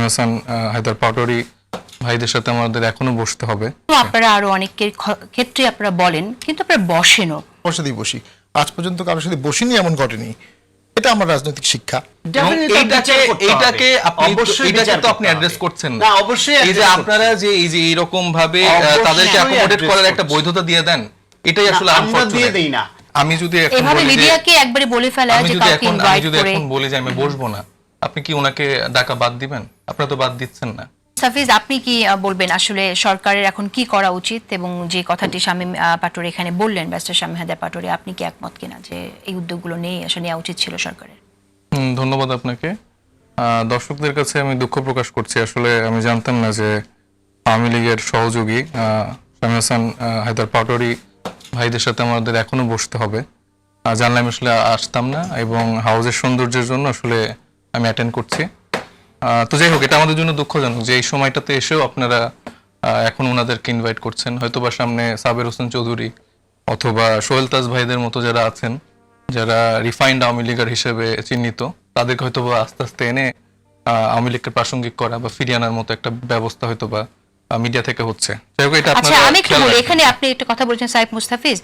হাসান হায়দার পাটোয়ারি ভাইদের সাথে আমাদের এখনও বসতে হবে। আপনারা আরও অনেকের ক্ষেত্রে আপনারা বলেন কিন্তু আপনারা বসেনও। বসি। আজ পর্যন্ত কারোর সাথে বসিনি এমন ঘটেনি। এটা আমার রাজনৈতিক শিক্ষা। এইটাকে। এইটাকে আপনি তো- অবশ্যই এইটাকে তো আপনি অ্যাড্রেস করছেন। না অবশ্যই এই যে আপনারা যে এই যে এইরকম ভাবে তাদেরকে অ্যাকোমোডেট করার একটা বৈধতা দিয়ে দেন এটাই আসলে আমরা দিয়ে দেই না। আমি যদি এখন এভাবে মিডিয়াকে একবারে বলে ফেলা যে যদি কাউকে এখন আমি যদি এখন বলি যে আমি বসবো না আপনি কি ওনাকে ডাকা বাদ দিবেন? আপনারা তো বাদ দিচ্ছেন না। সাফিজ আপনি কি বলবেন আসলে সরকারের এখন কি করা উচিত এবং যে কথাটি শামীম আহ, এখানে বললেন ব্যারিস্টার শামীম হায়দার পাটোয়ারি আপনি কি একমত কিনা যে এই উদ্যোগগুলো নিয়ে আসলে নেওয়া উচিত ছিল সরকারের? ধন্যবাদ আপনাকে। দর্শকদের কাছে আমি দুঃখ প্রকাশ করছি। আসলে আমি জানতাম না যে আওয়ামী লীগের সহযোগী শামীম হাসান হায়দার পাটোরি ভাইদের সাথে আমাদের এখনও বসতে হবে। জানলাম আসলে আসতাম না এবং হাউজের সৌন্দর্যের জন্য আসলে আমি অ্যাটেন্ড করছি। তো যাই হোক এটা আমাদের জন্য দুঃখজনক যে এই সময়টাতে এসেও আপনারা এখন ওনাদেরকে ইনভাইট করছেন। হয়তোবা সামনে সাবের হোসেন চৌধুরী অথবা সোহেল তাজ ভাইদের মতো যারা আছেন যারা রিফাইন্ড আওয়ামী লীগার হিসেবে চিহ্নিত তাদেরকে হয়তো বা আস্তে আস্তে এনে আওয়ামী লীগকে প্রাসঙ্গিক করা বা ফিরিয়ে আনার মতো একটা ব্যবস্থা হয়তো বা মিডিয়া থেকে হচ্ছে। আচ্ছা আমি একটু বলি এখানে আপনি একটা কথা বলছেন সাইফ মুস্তাফিজ।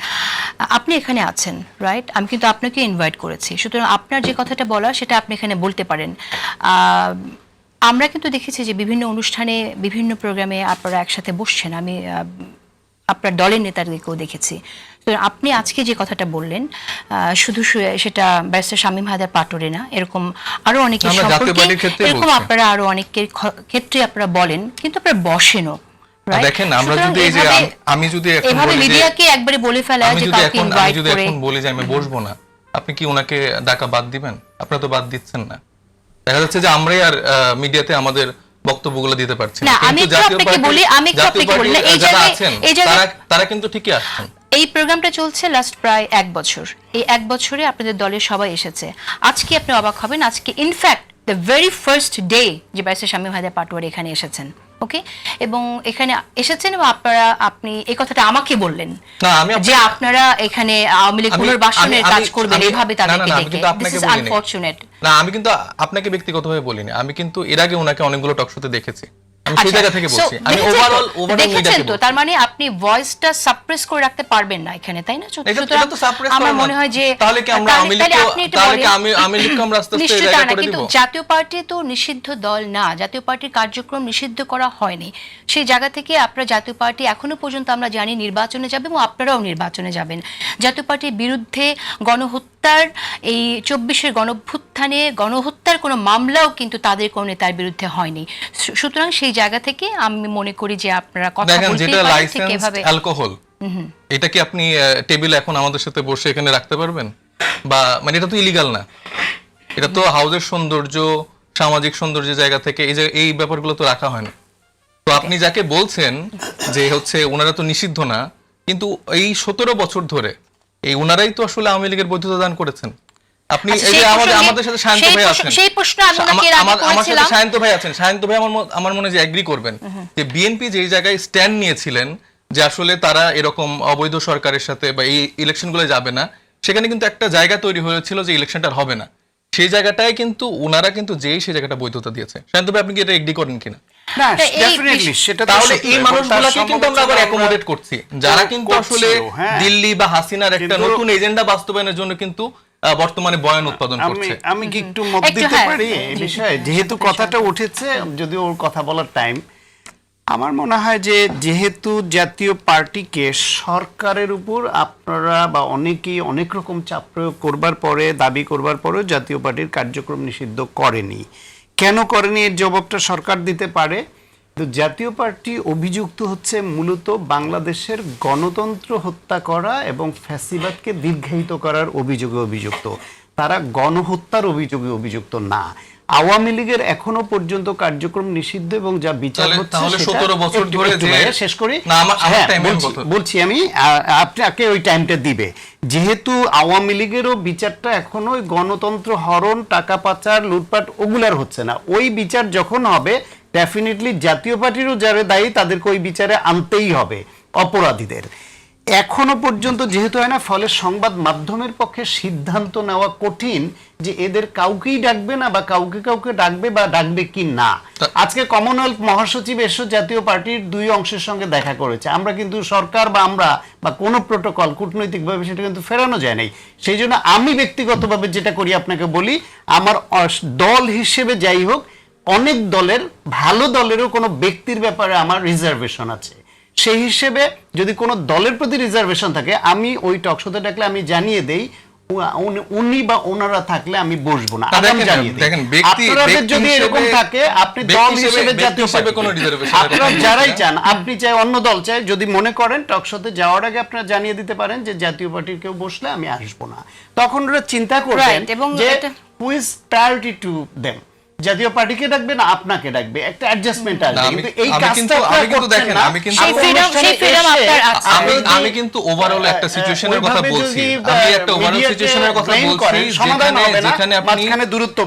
আপনি এখানে আছেন রাইট আমি কিন্তু আপনাকে ইনভাইট করেছি। সুতরাং আপনার যে কথাটা বলা সেটা আপনি এখানে বলতে পারেন। আহ, আমরা কিন্তু দেখেছি যে বিভিন্ন অনুষ্ঠানে বিভিন্ন প্রোগ্রামে আপনারা একসাথে বসছেন। আমি আপনার দলের নেতাদেরকেও দেখেছি। তো আপনি আজকে যে কথাটা বললেন শুধু সেটা ব্যারিস্টার শামীম হায়দার পাটোরে না এরকম আরও অনেকের সম্পর্কে এরকম আপনারা আরও অনেকের ক্ষেত্রে আপনারা বলেন কিন্তু আপনারা বসেনও দেখেন আমরা যদি এই যে আমি যদি এখন এভাবে মিডিয়াকে একবারে বলে ফেলা আমি যে কাউকে এখন আমি ইনভাইট যদি এখন বলি যে আমি বসবো না আপনি কি ওনাকে ডাকা বাদ দিবেন? আপনারা তো বাদ দিচ্ছেন না। দেখা যাচ্ছে যে আমরাই আর মিডিয়াতে আমাদের বক্তব্যগুলো দিতে পারছি না, আমি একটু আপনাকে বলি, আমি একটু আপনাকে বলি না, এই জায়গায়- এই জায়গায়- তারা কিন্তু ঠিকই আসছেন এই প্রোগ্রামটা চলছে লাস্ট প্রায় এক বছর। এই এক বছরে আপনাদের দলের সবাই এসেছে। আজকে আপনি অবাক হবেন আজকে in fact the very first day যে বাইসে স্বামী ভাইদের পাটোয়ারি এখানে এসেছেন। ওকে এবং এখানে এসেছেন এবং আপনারা আপনি এই কথাটা আমাকে বললেন যে আপনারা এখানে আওয়ামী লীগ পুনর্বাসনের কাজ করবেন এইভাবে এভাবে তাদেরকে ডেকে কিন্তু আপনাকে দিস ইজ বলিনি। আনফরচুনেট না আমি কিন্তু আপনাকে ব্যক্তিগতভাবে বলিনি। আমি কিন্তু এর আগে ওনাকে অনেকগুলো টক টকশোতে দেখেছি। সেই আচ্ছা, জায়গা থেকে বলছি। আমি ওভারঅল ওভারঅল দেখেছেন তো তার মানে আপনি ভয়েসটা সাপ্রেস করে রাখতে পারবেন না এখানে তাই না? সুতরাং এটা তো সাপ্রেস আমার মনে হয় যে তাহলে কি আমরা আওয়ামী তাহলে লীগকে আপনি এটা তাহলে কি আমি আওয়ামী লীগকে আমরা আস্তে আস্তে এই নিশ্চয়ই তা জায়গা করে কিন্তু জাতীয় পার্টি তো নিষিদ্ধ দল না জাতীয় পার্টির কার্যক্রম নিষিদ্ধ করা হয়নি। সেই জায়গা থেকে আপনারা জাতীয় পার্টি এখনও পর্যন্ত আমরা জানি নির্বাচনে যাবে এবং আপনারাও নির্বাচনে যাবেন। জাতীয় পার্টির বিরুদ্ধে গণহত্যার এই চব্বিশের গণভ্যুত্থানে গণহত্যার কোনো মামলাও কিন্তু তাদের কোনো নেতার বিরুদ্ধে হয়নি। সুতরাং সেই জায়গা থেকে আমি মনে করি যে আপনারা কথা দেখেন বলতেই যেটা লাইসেন্স অ্যালকোহল এটা কি আপনি টেবিলে এখন আমাদের সাথে বসে এখানে রাখতে পারবেন? বা মানে এটা তো ইলিগাল না। এটা তো হাউজের সৌন্দর্য সামাজিক সৌন্দর্যের জায়গা থেকে এই যে এই ব্যাপারগুলো তো রাখা হয় না। তো আপনি যাকে বলছেন যে হচ্ছে ওনারা তো নিষিদ্ধ না কিন্তু এই সতেরো বছর ধরে এই ওনারাই তো আসলে আওয়ামী লীগের বৈধতা দান করেছেন। আপনি আচ্ছা, এই যে আমাদের আমাদের সাথে সেই ভাই আছেন। সেই প্রশ্ন আমি ওনাকে এর আগে আমার আমার সাথে করেছিলাম। ভাই আছেন। সায়ন্ত ভাই আমার আমার মনে যে এগ্রি করবেন যে বিএনপি যেই জায়গায় স্ট্যান্ড নিয়েছিলেন যে আসলে তারা এরকম অবৈধ সরকারের সাথে বা এই ইলেকশনগুলো যাবে না সেখানে কিন্তু একটা জায়গা তৈরি হয়েছিল যে ইলেকশনটা হবে না। সেই জায়গাটায় কিন্তু ওনারা কিন্তু যেই সেই জায়গাটা বৈধতা দিয়েছে। সায়ন্ত ভাই আপনি কি এটা এগ্রি করেন কিনা? তাহলে এই কিন্তু আমরা আবার অ্যাকোমোডেট করছি। যারা কিন্তু আসলে হ্যাঁ। দিল্লি বা হাসিনার একটা নতুন এজেন্ডা বাস্তবায়নের জন্য কিন্তু বর্তমানে বয়ান উৎপাদন আমি করছে। আমি কি একটু মত দিতে হ্যাঁ, পারি এই বিষয়ে? যেহেতু কথাটা উঠেছে যদি ওর কথা বলার টাইম আমার মনে হয় যে যেহেতু জাতীয় পার্টিকে সরকারের উপর আপনারা বা অনেকেই অনেক রকম চাপ প্রয়োগ করবার পরে দাবি করবার পরেও জাতীয় পার্টির কার্যক্রম নিষিদ্ধ করেনি। কেন করেনি? এর জবাবটা সরকার দিতে পারে। জাতীয় পার্টি অভিযুক্ত হচ্ছে মূলত বাংলাদেশের গণতন্ত্র হত্যা করা এবং ফ্যাসিবাদকে দীর্ঘায়িত করার অভিযোগে অভিযুক্ত। তারা গণহত্যার অভিযোগে অভিযুক্ত না। আওয়ামী লীগের এখনও পর্যন্ত কার্যক্রম নিষিদ্ধ এবং যা বিচার হচ্ছে তাহলে সেটা- 17 বছর ধরে একটু যে- ভাইয়া শেষ করি। হ্যাঁ, বলছি- আমি আপনাকে ওই টাইমটা দিবে। যেহেতু আওয়ামী লীগেরও বিচারটা এখনও ওই গণতন্ত্র হরণ টাকা পাচার লুটপাট ওগুলার হচ্ছে না। ওই বিচার যখন হবে ডেফিনেটলি জাতীয় পার্টিরও যারা দায়ী তাদেরকে ওই বিচারে আনতেই হবে অপরাধীদের। এখনও পর্যন্ত যেহেতু হয় না ফলে সংবাদ মাধ্যমের পক্ষে সিদ্ধান্ত নেওয়া কঠিন যে এদের কাউকেই ডাকবে না বা কাউকে কাউকে ডাকবে বা ডাকবে কি না। আজকে কমনওয়েলথ মহাসচিব এসো জাতীয় পার্টির দুই অংশের সঙ্গে দেখা করেছে। আমরা কিন্তু সরকার বা আমরা বা কোনো প্রোটোকল কূটনৈতিকভাবে সেটা কিন্তু ফেরানো যায় নাই। সেই জন্য আমি ব্যক্তিগতভাবে যেটা করি আপনাকে বলি আমার দল হিসেবে যাই হোক অনেক দলের ভালো দলেরও কোনো ব্যক্তির ব্যাপারে আমার রিজার্ভেশন আছে। সেই হিসেবে যদি কোনো দলের প্রতি রিজার্ভেশন থাকে আমি ওই টকশোতে ডাকলে আমি জানিয়ে দেই উনি- বা ওনারা থাকলে আমি বসবো না না, জানিয়ে দিই। আপনাদের যদি এরকম থাকে আপনি দল হিসেবে- হিসেবে জাতীয় হিসেবে পার্টি- কোনো reservation এর আপনারা যারাই চান আপনি চাই অন্য দল চাই যদি মনে করেন টকশোতে যাওয়ার আগে আপনারা জানিয়ে দিতে পারেন যে জাতীয় পার্টির কেউ বসলে আমি আসব না। তখন ওরা চিন্তা করবেন এবং যে এটা- who is priority to them জাতীয় পার্টিকে ডাকবে না আপনাকে ডাকবে। একটা অ্যাডজাস্টমেন্ট আসবে। কিন্তু এই কাজটা কিন্তু- আমি কিন্তু দেখেন, আমি কিন্তু- সেই আপনারা সেই freedom আপনার আছে। আমি আমি কিন্তু ওভারঅল একটা সিচুয়েশনের কথা বলছি। আমি একটা ওভারঅল সিচুয়েশনের কথা বলছি সমাধান যেখানে হবে না, যেখানে আপনি মাঝখানে দূরত্ব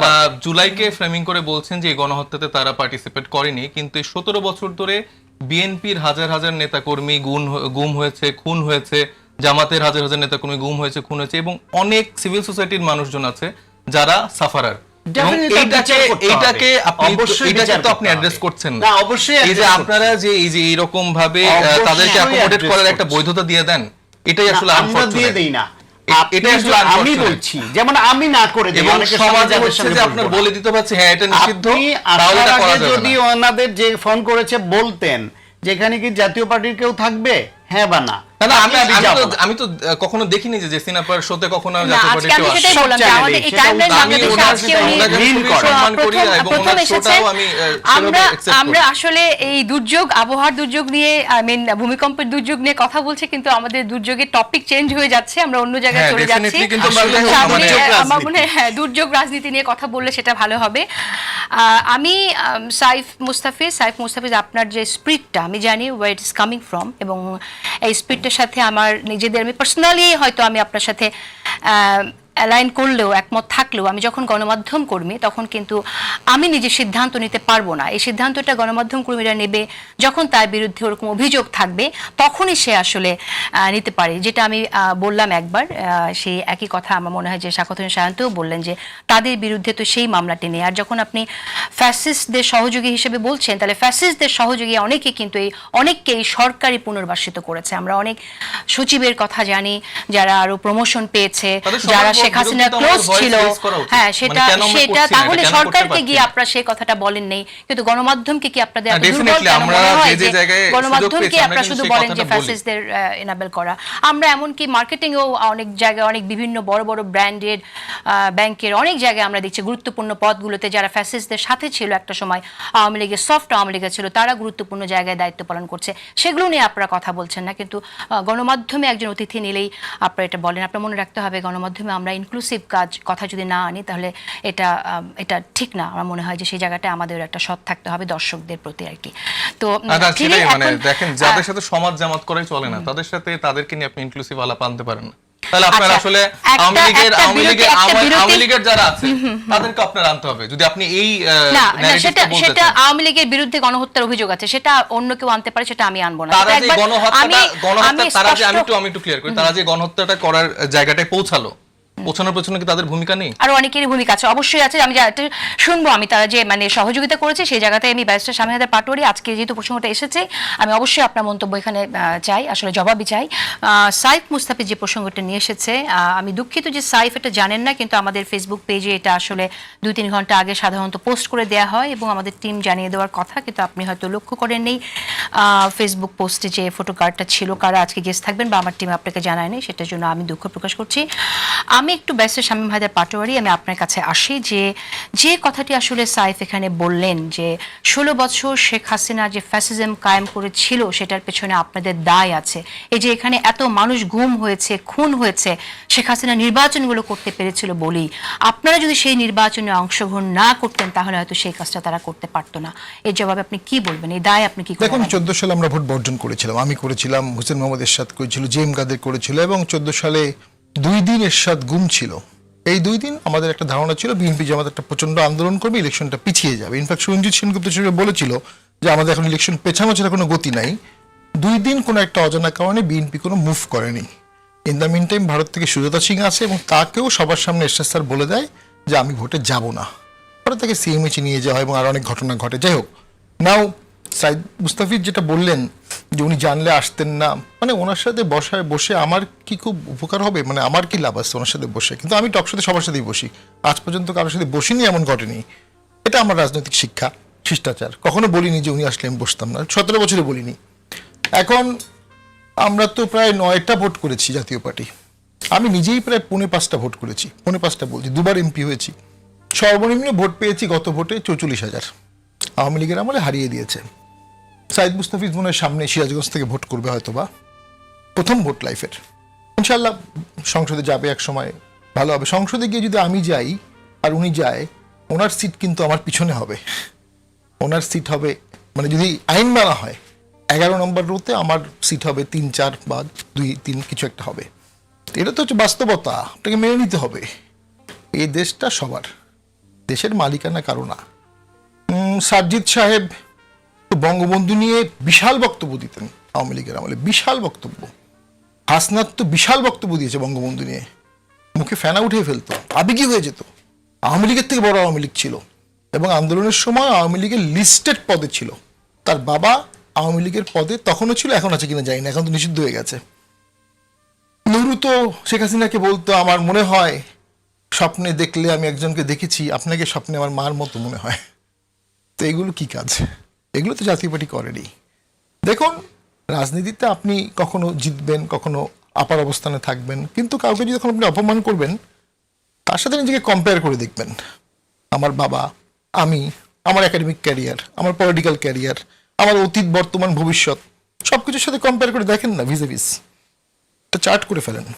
জুলাইকে ফ্রেমিং করে বলছেন যে গণহত্যাতে তারা পার্টিসিপেট করেনি কিন্তু এই সতেরো বছর ধরে বিএনপির হাজার হাজার নেতাকর্মী গুম হ- গুম হয়েছে খুন হয়েছে জামাতের হাজার হাজার নেতাকর্মী গুম হয়েছে খুন হয়েছে এবং অনেক সিভিল সোসাইটির মানুষজন আছে যারা সাফারার এইটাকে বিচার করতে হবে। এইটাকে আপনি অবশ্যই এইটাকে বিচার তো করতে আপনি হবে। অ্যাড্রেস করছেন না, অবশ্যই এই যে আপনারা যে এই যে এইরকম ভাবে তাদেরকে অ্যাকোমোডেট করার একটা বৈধতা দিয়ে দেন এটাই আসলে আমরা দিয়ে দেই না। এ- আপনি এটাই আসলে যে- আমি বলছি যেমন আমি না করে আপনার বলে দিতে পারছে হ্যাঁ এটা নিষিদ্ধ যদি ওনাদের যে ফোন করেছে বলতেন যেখানে কি জাতীয় পার্টির কেউ থাকবে? হ্যাঁ বা না, আমি তাহলে আমি যাব। তো কখনো দেখিনি যে জেসিন আপার শোতে কখনো না জাতীয় আজকে আমি সেটাই বললাম যে আমাদের এই টাইমলাইন বাংলাদেশে আজকে উনি ওনাকে ঘৃণ খুবই করে। সম্মান করি এবং ওনার শোটাও আমি আমরা আমরা আসলে এই দুর্যোগ আবহাওয়ার দুর্যোগ নিয়ে আই মিন ভূমিকম্পের দুর্যোগ নিয়ে কথা বলছি কিন্তু আমাদের দুর্যোগের টপিক চেঞ্জ হয়ে যাচ্ছে। আমরা অন্য জায়গায় হ্যাঁ, চলে যাচ্ছি। আমরা- মানে- হয় দুর্যোগ রাজনীতি নিয়ে কথা বললে সেটা ভালো হবে। আহ, আমি সাইফ মুস্তাফিজ সাইফ মুস্তাফিজ আপনার যে স্পিরিটটা আমি জানি where it is coming from এবং এই সাথে আমার নিজেদের আমি পার্সোনালি হয়তো আমি আপনার সাথে অ্যালাইন করলেও একমত থাকলেও আমি যখন গণমাধ্যম কর্মী তখন কিন্তু আমি নিজে সিদ্ধান্ত নিতে পারব না। এই সিদ্ধান্তটা গণমাধ্যম কর্মীরা নেবে যখন তার বিরুদ্ধে ওরকম অভিযোগ থাকবে তখনই সে আসলে নিতে পারে। যেটা আমি বললাম একবার সেই একই কথা আমার মনে হয় যে শাকতন সায়ন্তও বললেন যে তাদের বিরুদ্ধে তো সেই মামলাটি নেই। আর যখন আপনি ফ্যাসিস্টদের সহযোগী হিসেবে বলছেন তাহলে ফ্যাসিস্টদের সহযোগী অনেকে কিন্তু এই অনেককেই সরকারি পুনর্বাসিত করেছে। আমরা অনেক সচিবের কথা জানি যারা আরও প্রমোশন পেয়েছে যারা শেখ হাসিনা ক্লোজ ছিল। হ্যাঁ মানে সেটা সেটা তাহলে সরকারকে গিয়ে আপনারা সেই কথাটা বলেন নেই। কিন্তু গণমাধ্যমকে কি আপনাদের এত দুর্বল কেন মনে হয় যে গণমাধ্যমকে আপনারা শুধু বলেন যে। ফ্যাসিস্টদের এনাবেল করা। আমরা এমনকি মার্কেটিংয়েও অনেক জায়গায় অনেক বিভিন্ন বড় বড় ব্র্যান্ডেড ব্যাংকের অনেক জায়গায় আমরা দেখছি গুরুত্বপূর্ণ পদগুলোতে যারা ফ্যাসিস্টদের সাথে ছিল একটা সময় আওয়ামী লীগের সফট আওয়ামী লীগের ছিল তারা গুরুত্বপূর্ণ জায়গায় দায়িত্ব পালন করছে। সেগুলো নিয়ে আপনারা কথা বলছেন না। কিন্তু গণমাধ্যমে একজন অতিথি নিলেই আপনারা এটা বলেন। আপনার মনে রাখতে হবে গণমাধ্যমে আমরা ইনক্লুসিভ কাজ কথা যদি না আনি তাহলে এটা এটা ঠিক না। আমার মনে হয় যে সেই জায়গাটায় আমাদের একটা সৎ থাকতে হবে দর্শকদের প্রতি আর কি। তো তিনি সেটাই মানে দেখেন যাদের সাথে সমাজ জামাত করাই চলে না তাদের সাথে তাদেরকে নিয়ে আপনি ইনক্লুসিভ আলাপ আনতে পারেন না। তাহলে আপনার আচ্ছা, আসলে আওয়ামী লীগের আওয়ামী লীগের আওয়ামী- লীগের যারা আছে তাদেরকে আপনার আনতে হবে। যদি আপনি এই না সেটা সেটা আওয়ামী লীগের বিরুদ্ধে গণহত্যার অভিযোগ আছে। সেটা অন্য কেউ আনতে পারে সেটা আমি আনব না। তারা যে গণহত্যাটা গণহত্যা তারা যে আমি একটু আমি একটু ক্লিয়ার করি। তারা যে গণহত্যাটা করার জায়গাটায় পৌঁছালো পৌঁছানোর পেছনে কি তাদের ভূমিকা নেই? আর অনেকেরই ভূমিকা আছে। অবশ্যই আছে। আমি যা শুনব আমি তারা যে মানে সহযোগিতা করেছে সেই জায়গাতে আমি ব্যারিস্টার স্বামী হায়দার পাটোয়ারি আজকে যেহেতু প্রসঙ্গটা এসেছে আমি অবশ্যই আপনার মন্তব্য এখানে চাই আসলে জবাবই চাই। সাইফ মুস্তাফিজ যে প্রসঙ্গটা নিয়ে এসেছে আমি দুঃখিত যে সাইফ এটা জানেন না কিন্তু আমাদের ফেসবুক পেজে এটা আসলে দুই তিন ঘণ্টা আগে সাধারণত পোস্ট করে দেওয়া হয় এবং আমাদের টিম জানিয়ে দেওয়ার কথা কিন্তু আপনি হয়তো লক্ষ্য করেননি ফেসবুক পোস্টে যে ফটো কার্ডটা ছিল কারা আজকে গেস্ট থাকবেন বা আমার টিম আপনাকে জানায়নি সেটার জন্য আমি দুঃখ প্রকাশ করছি। আমি একটু ব্যারিস্টার শামীম হায়দার পাটোয়ারি আমি আপনার কাছে আসি যে যে কথাটি আসলে সাইফ এখানে বললেন যে ষোলো বছর শেখ হাসিনা যে ফ্যাসিজম কায়েম করেছিল সেটার পেছনে আপনাদের দায় আছে। এই যে এখানে এত মানুষ গুম হয়েছে খুন হয়েছে শেখ হাসিনা নির্বাচনগুলো করতে পেরেছিল বলেই। আপনারা যদি সেই নির্বাচনে অংশগ্রহণ না করতেন তাহলে হয়তো সেই কাজটা তারা করতে পারতো না। এর জবাবে আপনি কি বলবেন? এই দায় আপনি কি দেখুন চোদ্দ সালে আমরা ভোট বর্জন করেছিলাম। আমি করেছিলাম হুসেন মোহাম্মদ এরশাদ করেছিল জেম কাদের করেছিল এবং চোদ্দ সালে দুই দিন এরশাদ গুম ছিল। এই দুই দিন আমাদের একটা ধারণা ছিল, বিএনপি জামাত একটা প্রচণ্ড আন্দোলন করবে, ইলেকশনটা পিছিয়ে যাবে। ইনফ্যাক্ট সুরঞ্জিত সেনগুপ্ত সেটা বলেছিল যে, আমাদের এখন ইলেকশন পেছানো ছাড়া কোনো গতি নাই। দুই দিন কোনো একটা অজানা কারণে বিএনপি কোনো মুভ করেনি। In the meantime Bharat থেকে সুজাতা সিং আছে এবং তাকেও সবার সামনে এরশাদ স্যার বলে দেয় যে, আমি ভোটে যাব না। পরে তাকে সিএমএইচ নিয়ে যাওয়া হয় এবং আরও অনেক ঘটনা ঘটে। যাই হোক নাও সাইদ মুস্তাফিজ যেটা বললেন যে উনি জানলে আসতেন না। মানে ওনার সাথে বসায় বসে আমার কি খুব উপকার হবে? মানে আমার কি লাভ আছে ওনার সাথে বসে? কিন্তু আমি টক সাথে সবার সাথেই বসি। আজ পর্যন্ত কারোর সাথে বসিনি এমন ঘটেনি। এটা আমার রাজনৈতিক শিক্ষা, শিষ্টাচার। কখনো বলিনি যে উনি আসলে আমি বসতাম না। সতেরো বছরে বলিনি। এখন আমরা তো প্রায় নয়টা ভোট করেছি জাতীয় পার্টি। আমি নিজেই প্রায় পৌনে পাঁচটা ভোট করেছি। পৌনে পাঁচটা বলছি, দুবার এমপি হয়েছি। সর্বনিম্ন ভোট পেয়েছি গত ভোটে চৌচল্লিশ হাজার। আওয়ামী লীগের আমলে হারিয়ে দিয়েছে। সাইদ মুস্তাফিজ মনে সামনে সিরাজগঞ্জ থেকে ভোট করবে হয়তো বা প্রথম ভোট লাইফের। ইনশাল্লাহ সংসদে যাবে এক সময়, ভালো হবে। সংসদে গিয়ে যদি আমি যাই আর উনি যায়, ওনার সিট কিন্তু আমার পিছনে হবে। ওনার সিট হবে মানে যদি আইন মানা হয়, এগারো নম্বর রোতে আমার সিট হবে তিন, চার বা দুই, তিন কিছু একটা হবে। এটা তো হচ্ছে বাস্তবতা আপনাকে মেনে নিতে হবে। এই দেশটা সবার, দেশের মালিকানা কারও না। সাজ্জিদ সাহেব বঙ্গবন্ধু নিয়ে বিশাল বক্তব্য দিতেন আওয়ামী লীগের আমলে। বিশাল বক্তব্য। হাসনাত তো বিশাল বক্তব্য দিয়েছে বঙ্গবন্ধু নিয়ে। মুখে ফেনা উঠে ফেলতো। আবেগী হয়ে যেত। আওয়ামী লীগের থেকে বড় আওয়ামী লীগ ছিল। এবং আন্দোলনের সময় আওয়ামী লীগের লিস্টেড পদে ছিল। তার বাবা আওয়ামী লীগের পদে তখনও ছিল, এখন আছে কিনা জানি না। এখন তো নিষিদ্ধ হয়ে গেছে। নুরু তো শেখ হাসিনাকে বলতো, আমার মনে হয় স্বপ্নে দেখলে আমি একজনকে দেখেছি। আপনাকে স্বপ্নে আমার মার মতো মনে হয়। তো এগুলো কি কাজ? এগুলো তো জাতীয় পার্টি করেনি। দেখুন, রাজনীতিতে আপনি কখনো জিতবেন, কখনো আপার অবস্থানে থাকবেন, কিন্তু কাউকে যদি আপনি অপমান করবেন, তার সাথে নিজেকে কম্পেয়ার করে দেখবেন। আমার বাবা, আমি, আমার একাডেমিক ক্যারিয়ার আমার পলিটিক্যাল ক্যারিয়ার আমার অতীত, বর্তমান, ভবিষ্যৎ সব কিছুর সাথে কম্পেয়ার করে দেখেন না ভিজে ভিজ চার্ট করে ফেলেন।